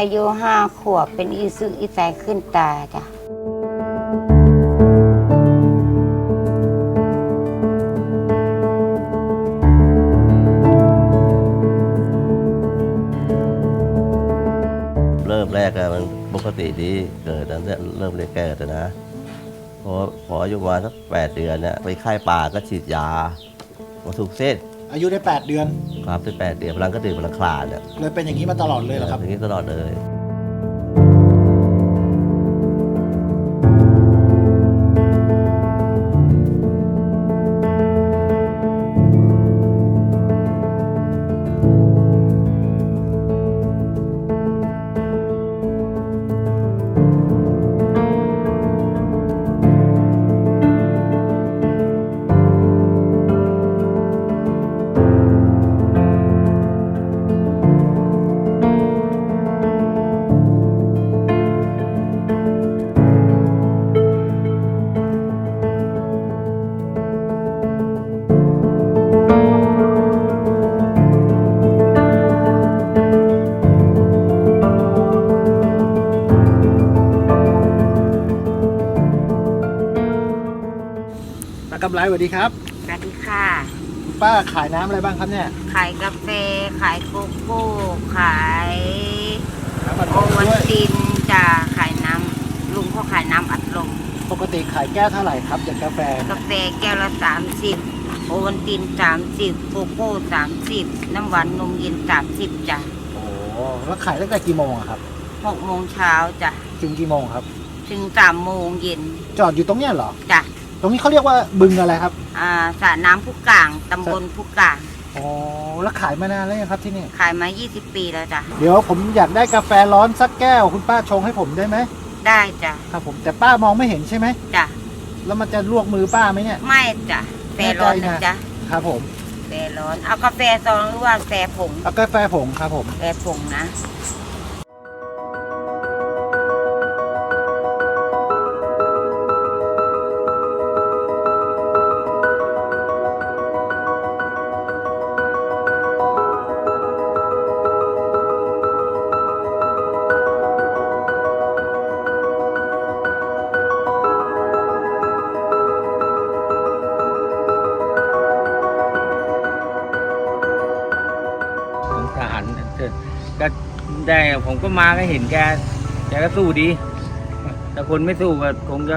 อายุห้าขวบเป็นอีซึกอีแสขึ้นตาจ้ะเริ่มแรกอะมันปกติดีเกิดตั้งแต่เริ่มได้เกิดอะนะพอพออายุประมาณสักแปดเดือนเนี่ยไปค่ายป่าก็ฉีดยามาถูกเส้นอายุได้ 8 เดือน ครับที่แปดเดือนพลังก็ดื่มพลังคลานเนี่ยเลยเป็นอย่างนี้มาตลอดเลยเหรอครับ อย่างนี้ตลอดเลย สวัสดีครับ สวัสดีค่ะ คุณป้าขายน้ำอะไรบ้างครับเนี่ย ขายกาแฟ ขายโกโก้ ขายน้ำมันโอโค้กวัลด้วยตินจะขายน้ำลุงเขาขายน้ำอัดลม ปกติขายแก้วเท่าไหร่ครับอย่างกาแฟกาแฟแก้วละสามสิบโอวัลตินสามสิบโกโก้สามสิบน้ำหวานนมเย็นสามสิบจ้ะโอ้แล้วขายตั้งแต่กี่โมงอะครับหกโมงเช้าจ้ะถึงกี่โมงครับ ถึงสามโมงเย็นจอดอยู่ตรงเนี้ยเหรอจ้ะ ตรงนี้เขาเรียกว่าบึงอะไรครับ อ่าสระน้ำผู้กลางตำบลผู้กลางอ๋อแล้วขายมานานแล้วยังครับที่นี่ ขายมา 20 ปีแล้วจ้ะ เดี๋ยวผมอยากได้กาแฟร้อนสักแก้วคุณป้าชงให้ผมได้ไหมได้จ้ะครับผมแต่ป้ามองไม่เห็นใช่ไหมจ้ะแล้วมันจะลวกมือป้าไหมเนี่ย ไม่จ้ะแฟร้อนนะจ๊ะครับผมแฟร้อนเอากาแฟซองหรือว่าแฟผงเอากาแฟผงครับผมแฟผงนะ ก็ได้ผมก็มาก็เห็นแกแกก็สู้ดี แต่คนไม่สู้ก็คงจะ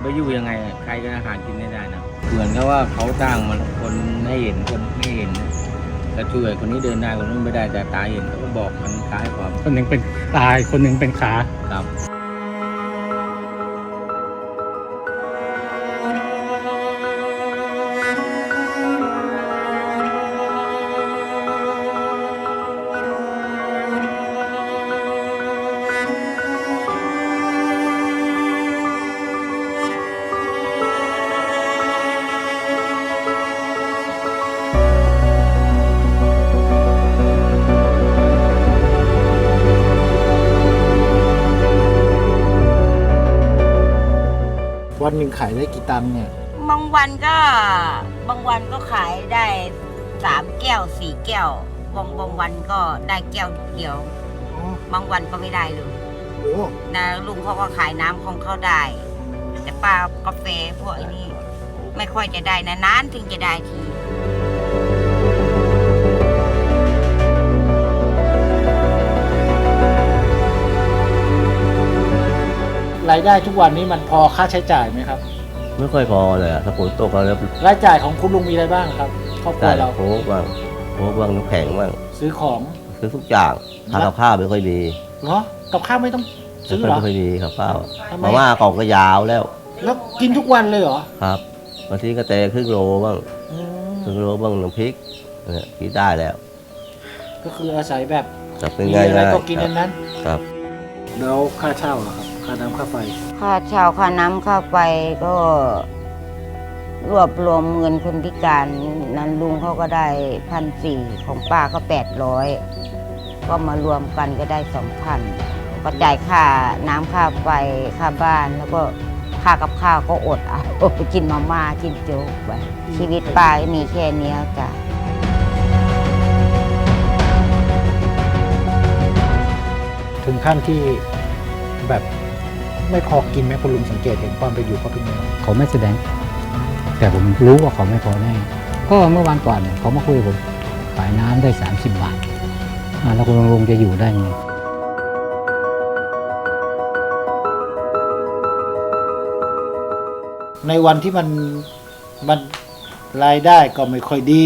ไปอยู่ยังไงอะใครก็อาหารกินไม่ได้นะเหมือนกับว่าเขาตั้งมันคนไม่เห็นคนไม่เห็นก็ช่วยคนนี้เดินได้คนนู้นไม่ได้แต่ตาเห็นเขาก็บอกมันตายความคนหนึ่งเป็นตายคนหนึ่งเป็นขา ครับ วันหนึ่งขายได้กี่ตังค์เนี่ย บางวันก็บางวันก็ขายได้สามแก้วสี่แก้วบางบางวันก็ได้แก้วเดียว อ๋อบางวันก็ไม่ได้เลยโอ้นะลุงเขาก็ขายน้ำของเขาได้ แต่ป้ากาแฟพวกไอ้นี่ไม่ค่อยจะได้นะนานถึงจะได้ทีายได้ทุกวันนี้มันพอค่าใช้จ่ายไหมครับ ไม่ค่อยพอเลยอะถ้าฝนตกแล้วรายจ่ายของคุณลุงมีอะไรบ้างครับครอบครัจ่าวยเราโค้กบ้างโค้กบ้างน้ำแข็งบ้างซื้อของซื้อทุกอย่างทานกับข้าวไม่ค่อยมีเหรอกับข้าวไม่ต้องไม่ซื้อค่อยเหรอไม่ค่อยมีครับข้าวทำไมมาม่ากล่องก็ยาวแล้ว แล้วกินทุกวันเลยเหรอครับบางทีก็แต่ครึ่งโลบ้างอืมครึ่งโลบ้างน้ำพริกเนี่ยกินได้แล้ว ก็คืออาศัยแบบจับมีง่ายอะไรๆก็กินคอัรับนนั้นครับ แล้วค่าเช่าเหรอครับ ค่าน้ำค่าไฟ ค่าเช่าค่าน้ำค่าไฟก็ รวบรวมเงินคนพิการนั้นลุงเขาก็ได้พันสี่ของป้าก็แปดร้อยก็มารวมกันก็ได้สองพันก็จ่ายค่าน้ำค่าไฟค่าบ้านแล้วก็ค่ากับข้าวก็อดเอากินมาม่ากินโจ๊กไปชีวิตป้าก็มีแค่เนี้ยจ้ะขั้นที่แบบ ไม่พอกินไหมคุณลุงสังเกตเห็นตอนไปอยู่เขาเป็นยังไงเขาไม่แสดง แต่ผมรู้ว่าเขาไม่พอแน่ก็เมื่อวันก่อนเขามาคุยกับผมขายน้ำได้ 30 บาทอ่าแล้วคุณลุงจะอยู่ได้ไงในวันที่มันมันรายได้ก็ไม่ค่อยดี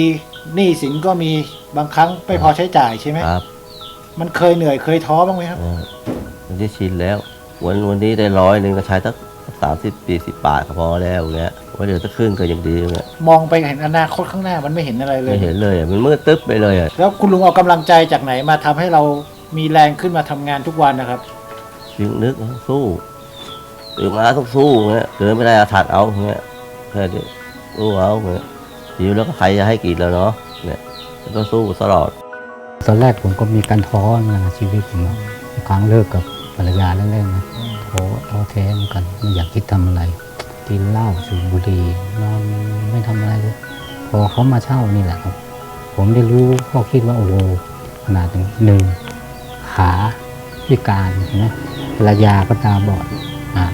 หนี้สินก็มีบางครั้งไม่พอใช้จ่ายใช่ไหมครับ มันเคยเหนื่อยเคยท้อบ้างไหมครับเออมันจะชินแล้ว วันวันนี้ได้ร้อยหนึ่งก็ใช้สักสามสิบสี่สิบบาทก็พอแล้วอย่างเงี้ยวันเดี๋ยวจะขึ้นก็ยังดีอย่างเงี้ยมองไปเห็นอนาคตข้างหน้ามันไม่เห็นอะไรเลยไม่เห็นเลยอะมันมืดตึ๊บไปเลยอะแล้วคุณลุงเอากำลังใจจากไหนมาทำให้เรามีแรงขึ้นมาทำงานทุกวันนะครับยึงนึกว่าสู้ตื่นมาต้องสู้อย่างเงี้ยเดินไม่ได้อาถัดเอาอย่างเงี้ยแค่นี้สู้เอาอย่างเงี้ยหิวแล้วก็ใครจะให้กินแล้วเนาะเนี่ยต้องสู้ตลอด ตอนแรกผมก็มีการท้อนะชีวิตผมนะครั้งเลิกกับภ รรยาแรกๆนะท้อท้อแท้เหมือนกันไม่อยากคิดทำอะไร กินเหล้าสูบบุหรี่นอนไม่ทำอะไรเลยพอเขามาเช่านี่แหละครับ ผมได้รู้ก็คิดว่าโอ้โหขนาดหนึ่งขาพิการนะภรรยาก็ตาบอดอ่า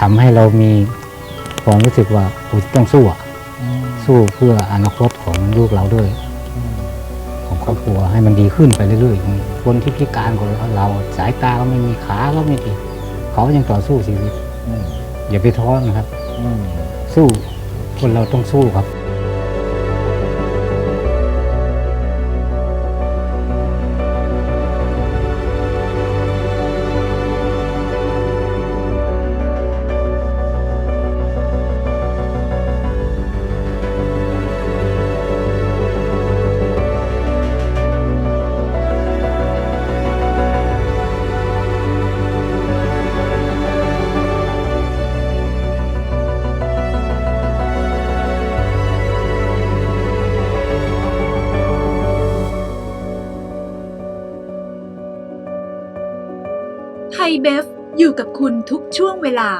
ทำให้เรามีความรู้สึกว่าต้องสู้อะสู้เพื่ออนาคตของลูกเราด้วย ครอบครัวให้มันดีขึ้นไปเรื่อยๆ คนที่พิการของเราสายตาก็ไม่มีขาก็ไม่ดีเขายังต่อสู้ชีวิตอย่าไปท้อนะครับสู้คนเราต้องสู้ครับ เบฟอยู่กับคุณทุกช่วงเวลา